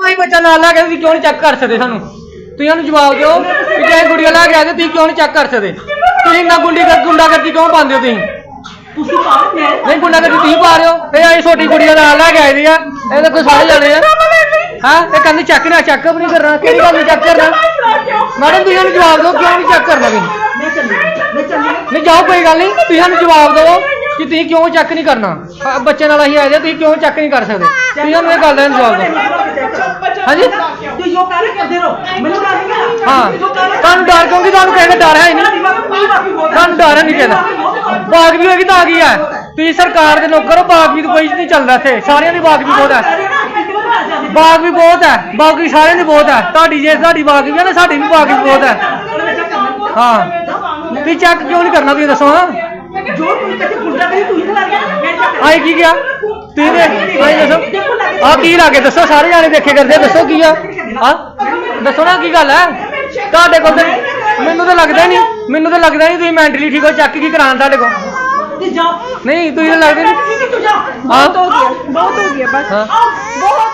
ਕੋਈ ਬੱਚਾ ਨਾਲ ਲੈ ਕੇ ਤੁਸੀਂ ਕਿਉਂ ਨਹੀਂ ਚੈੱਕ ਕਰ ਸਕਦੇ ਸਾਨੂੰ? ਤੁਸੀਂ ਉਹਨੂੰ ਜਵਾਬ ਦਿਓ ਕਿ ਜੇ ਗੁੜੀਆਂ ਲੈ ਕੇ ਆਏ ਤੇ ਤੁਸੀਂ ਕਿਉਂ ਨਹੀਂ ਚੈੱਕ ਕਰ ਸਕਦੇ? ਤੁਸੀਂ ਇੰਨਾ ਗੁੰਡੀ ਗੁੰਡਾਗਰਦੀ ਕਿਉਂ ਪਾਉਂਦੇ ਹੋ ਤੁਸੀਂ? ਤੁਸੀਂ ਪਾਓ ਮੈਂ ਨਹੀਂ ਗੁੰਡਾਗਰਦੀ ਤੁਸੀਂ ਪਾ ਰਹੇ ਹੋ। ਇਹ ਆਈ ਛੋਟੀ ਕੁੜੀਆਂ ਨਾਲ ਲੈ ਕੇ ਆਏ ਦੀ ਆ। ਇਹ ਤਾਂ ਕੋਈ ਸਾਰੇ ਜਾਣੇ ਆ। ਹਾਂ? ਇਹ ਕਹਿੰਦੇ ਚੈੱਕ ਨਾ ਚੈੱਕਅਪ ਨਹੀਂ ਕਰਨਾ। ਕਿਹੜੀ ਗੱਲ ਨਹੀਂ ਚੈੱਕ ਕਰਨਾ? ਮੈਡਮ ਤੁਸੀਂ ਉਹਨੂੰ ਜਵਾਬ ਦਿਓ ਕਿਉਂ ਨਹੀਂ ਚੈੱਕ ਕਰਨਾ ਤੁਸੀਂ? ਮੈਂ ਚੱਲੀ ਮੈਂ ਚੱਲੀ। ਨਹੀਂ ਜਾਓ ਕੋਈ ਗੱਲ ਨਹੀਂ ਤੁਸੀਂ ਸਾਨੂੰ ਜਵਾਬ ਦਿਓ ਕਿ ਤੁਸੀਂ ਕਿਉਂ ਚੈੱਕ ਨਹੀਂ ਕਰਨਾ। ਬੱਚੇ ਨਾਲ ਅਸੀਂ ਆਏ ਦੇ ਤੁਸੀਂ ਕਿਉਂ ਚੈੱਕ ਨਹੀਂ ਕਰ ਸਕਦੇ? ਤੁਸੀਂ ਸਾਨੂੰ ਇਹ ਗੱਲ ਦਾ ਜਵਾਬ ਦਿਓ। ਹਾਂਜੀ? ਤੂੰ ਜੋ ਕਰ ਕਰਦੇ ਰਹੋ। ਮੈਨੂੰ ਡਰ ਨਹੀਂ ਹੈ। ਹਾਂ ਤੁਹਾਨੂੰ ਡਰ ਕਿਉਂਕਿ ਤੁਹਾਨੂੰ ਕਿਸੇ ਦਾ ਡਰ ਹੈ ਹੀ ਨਹੀਂ ਤੁਹਾਨੂੰ ਡਰ ਹੈ ਨਹੀਂ ਕਿਸੇ ਦਾ। ਬਾਗ ਵੀ ਹੋਏਗੀ ਤਾਂ ਕੀ ਹੈ। ਤੁਸੀਂ ਸਰਕਾਰ ਦੇ ਨੌਕਰ ਹੋ ਬਾਗ ਵੀ ਤਾਂ ਕੋਈ ਨਹੀਂ ਚੱਲਦਾ ਇੱਥੇ। ਸਾਰਿਆਂ ਦੀ ਬਾਗ ਵੀ ਬਹੁਤ ਹੈ ਬਾਗ ਵੀ ਬਹੁਤ ਹੈ। ਬਾਗ ਵੀ ਸਾਰਿਆਂ ਦੀ ਬਹੁਤ ਹੈ। ਤੁਹਾਡੀ ਜੇ ਸਾਡੀ ਬਾਗ ਵੀ ਹੈ ਨਾ ਸਾਡੀ ਵੀ ਬਾਗ ਵੀ ਬਹੁਤ ਹੈ। ਹਾਂ। ਤੁਸੀਂ ਚੈੱਕ ਕਿਉਂ ਨਹੀਂ ਕਰਨਾ ਤੁਸੀਂ ਦੱਸੋ ਹਾਂ ਜੋ ਤੂੰ ਕਿਤੇ ਗੁੰਡਾ ਕਰੀ ਤੂੰ ਗਿਆ ਮੈਂ ਕੀ ਗਿਆ ਦੇ ਆਏ ਦੱਸੋ। ਆ ਕੀ ਲਾਗੇ ਦੱਸੋ? ਸਾਰੇ ਜਾਣੇ ਦੇਖੇ ਕਰਦੇ ਦੱਸੋ ਕੀ ਆ? ਹਾਂ ਦੱਸੋ ਨਾ ਕੀ ਗੱਲ ਹੈ ਤੁਹਾਡੇ ਕੋਲ ਤੇ ਮੈਨੂੰ ਤਾਂ ਲੱਗਦਾ ਨਹੀਂ ਮੈਨੂੰ ਤਾਂ ਲੱਗਦਾ ਨਹੀਂ ਤੁਸੀਂ ਮੈਂਟਲੀ ਠੀਕ ਹੋ ਚੱਕ ਕੀ ਕਰਾਉਣ ਤੁਹਾਡੇ ਕੋਲ? ਨਹੀਂ ਤੁਸੀਂ ਤਾਂ ਲੱਗਦੇ ਨਹੀਂ। ਬਹੁਤ ਹੋ ਗਿਆ ਬਹੁਤ ਹੋ ਗਿਆ ਬਸ। ਬਹੁਤ